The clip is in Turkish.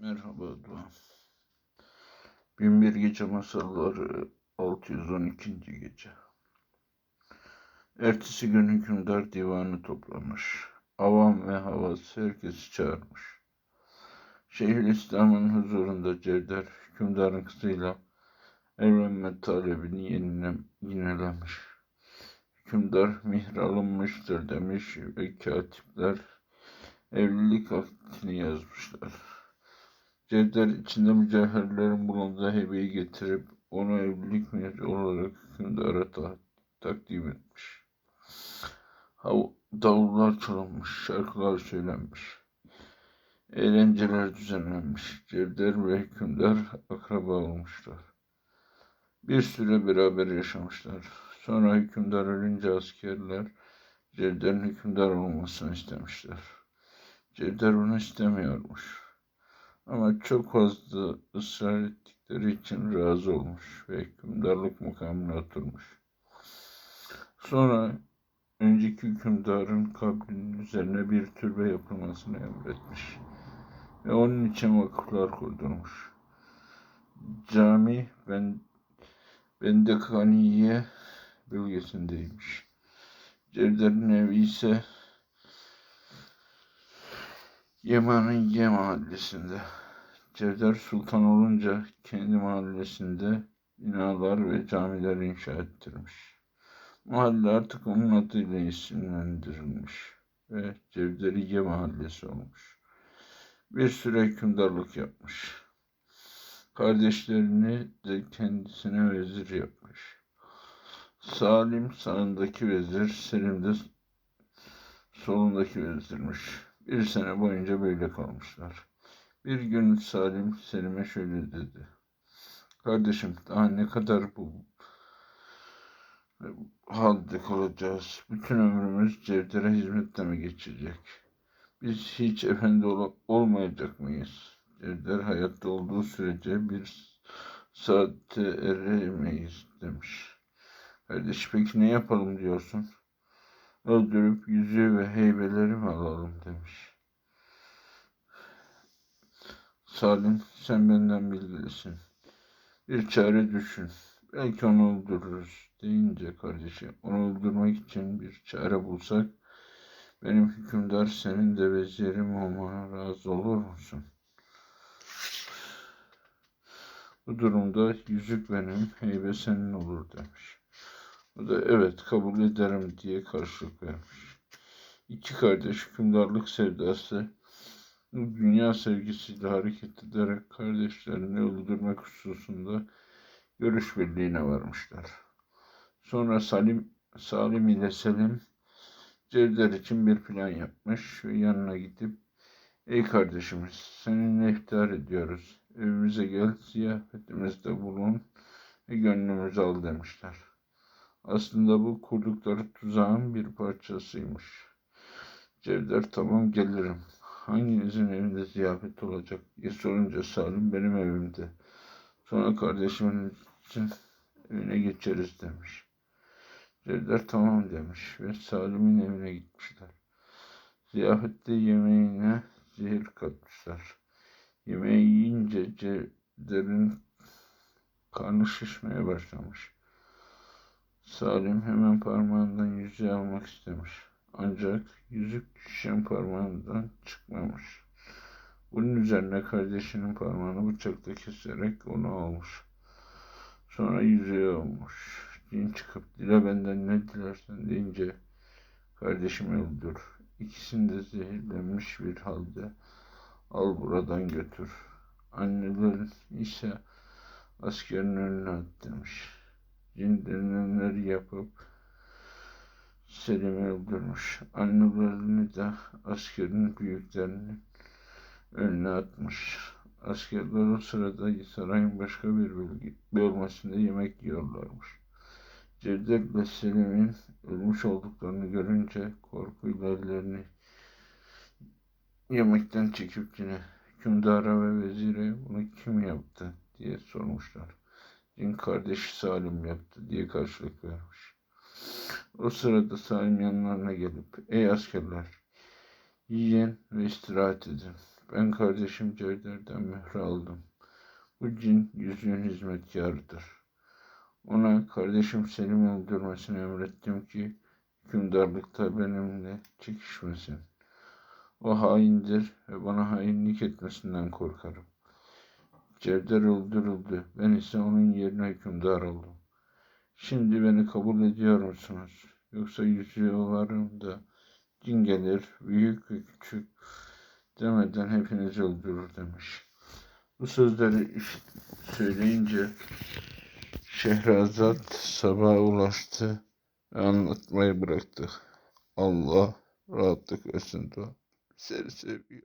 Merhaba Doğan. Binbir Gece Masalları 612. Gece. Ertesi gün hükümdar divanı toplamış. Avam ve havas herkesi çağırmış. Şeyhülislam'ın huzurunda Cevder hükümdarın kızıyla evlenme talebini yenile, yinelemiş. Hükümdar mihr alınmıştır demiş ve katipler evlilik akdini yazmışlar. Cevder içinde mücevherlerin bulunduğu hebeyi getirip onu evlilik mehri olarak hükümdara ta takdim etmiş. Hav davullar çalınmış, şarkılar söylenmiş. Eğlenceler düzenlenmiş. Cevder ve hükümdar akraba olmuşlar. Bir süre beraber yaşamışlar. Sonra hükümdar ölünce askerler Cevder'in hükümdar olmasını istemişler. Cevder onu istemiyormuş. Ama çok fazla ısrar ettikleri için razı olmuş ve hükümdarlık makamına oturmuş. Sonra önceki hükümdarın kabrinin üzerine bir türbe yapılmasını emretmiş. Ve onun için vakıflar kurdurmuş. Cami ben Bendekaniye bölgesindeymiş. Cevder'in evi ise Yemen'in Ye mahallesinde. Cevder Sultan olunca kendi mahallesinde binalar ve camiler inşa ettirmiş. Mahalle artık onun adıyla isimlendirilmiş ve Cevderiye mahallesi olmuş. Bir süre hükümdarlık yapmış. Kardeşlerini de kendisine vezir yapmış. Salim sağındaki vezir, Selim de solundaki vezirmiş. Bir sene boyunca böyle kalmışlar. Bir gün Salim Selim'e şöyle dedi. Kardeşim daha ne kadar bu halde kalacağız? Bütün ömrümüz Cevder'e hizmetle mi geçecek? Biz hiç efendi ol olmayacak mıyız? Cevder hayatta olduğu sürece bir saatte eremeyiz demiş. Kardeş peki ne yapalım diyorsun? Öldürüp yüzüğü ve heybeleri mi alalım demiş. Salim sen benden bilgilisin. Bir çare düşün. Belki onu öldürürüz deyince kardeşi onu öldürmek için bir çare bulsak benim hükümdar senin de vezirim olmana razı olur musun? Bu durumda yüzük benim, heybe senin olur demiş. O da evet kabul ederim diye karşılık vermiş. İki kardeş hükümdarlık sevdası dünya sevgisiyle hareket ederek kardeşlerini öldürmek hususunda görüş birliğine varmışlar. Sonra Salim, Salim ile Selim Cevder için bir plan yapmış ve yanına gidip Ey kardeşimiz seninle iftar ediyoruz. Evimize gel ziyafetimizde bulun ve gönlümüzü al demişler. Aslında bu kurdukları tuzağın bir parçasıymış. Cevder tamam gelirim hanginizin evinde ziyafet olacak diye sorunca Salim benim evimde. Sonra kardeşimin için evine geçeriz demiş. Cevder tamam demiş ve Salim'in evine gitmişler. Ziyafette yemeğine zehir katmışlar. Yemeği yiyince Cevder'in karnı şişmeye başlamış. Salim hemen parmağından yüzüğü almak istemiş. Ancak yüzük düşen parmağından çıkmamış. Bunun üzerine kardeşinin parmağını bıçakla keserek onu almış. Sonra yüzüğü almış. Cin çıkıp dile benden ne dilersen deyince kardeşimi öldür. İkisini de zehirlenmiş bir halde al buradan götür. Annelerin ise askerin önüne at demiş. Cin denilenleri yapıp Selim'i öldürmüş. Annelerini de askerin büyüklerinin önüne atmış. Askerler o sırada sarayın başka bir bölgesinde yemek yiyorlarmış. Cevdet ile Selim'in ölmüş olduklarını görünce korkuyla ellerini yemekten çekip yine hükümdara ve vezire bunu kim yaptı diye sormuşlar. Cin kardeşi Salim yaptı diye karşılık vermiş. O sırada Salim yanlarına gelip, ey askerler, yiyin ve istirahat edin. Ben kardeşim Cevder'den mühür aldım. Bu cin yüzüğün hizmetkarıdır. Ona kardeşim Selim'i öldürmesini emrettim ki hükümdarlıkta benimle çekişmesin. O haindir ve bana hainlik etmesinden korkarım. Cevder öldürüldü. Ben ise onun yerine hükümdar oldum. Şimdi beni kabul ediyor musunuz? Yoksa yüzüğü varım da cin gelir, büyük ve küçük demeden hepinizi öldürür demiş. Bu sözleri söyleyince Şehrazat sabaha ulaştı ve anlatmayı bıraktı. Allah rahatlık versin. Seni seviyor.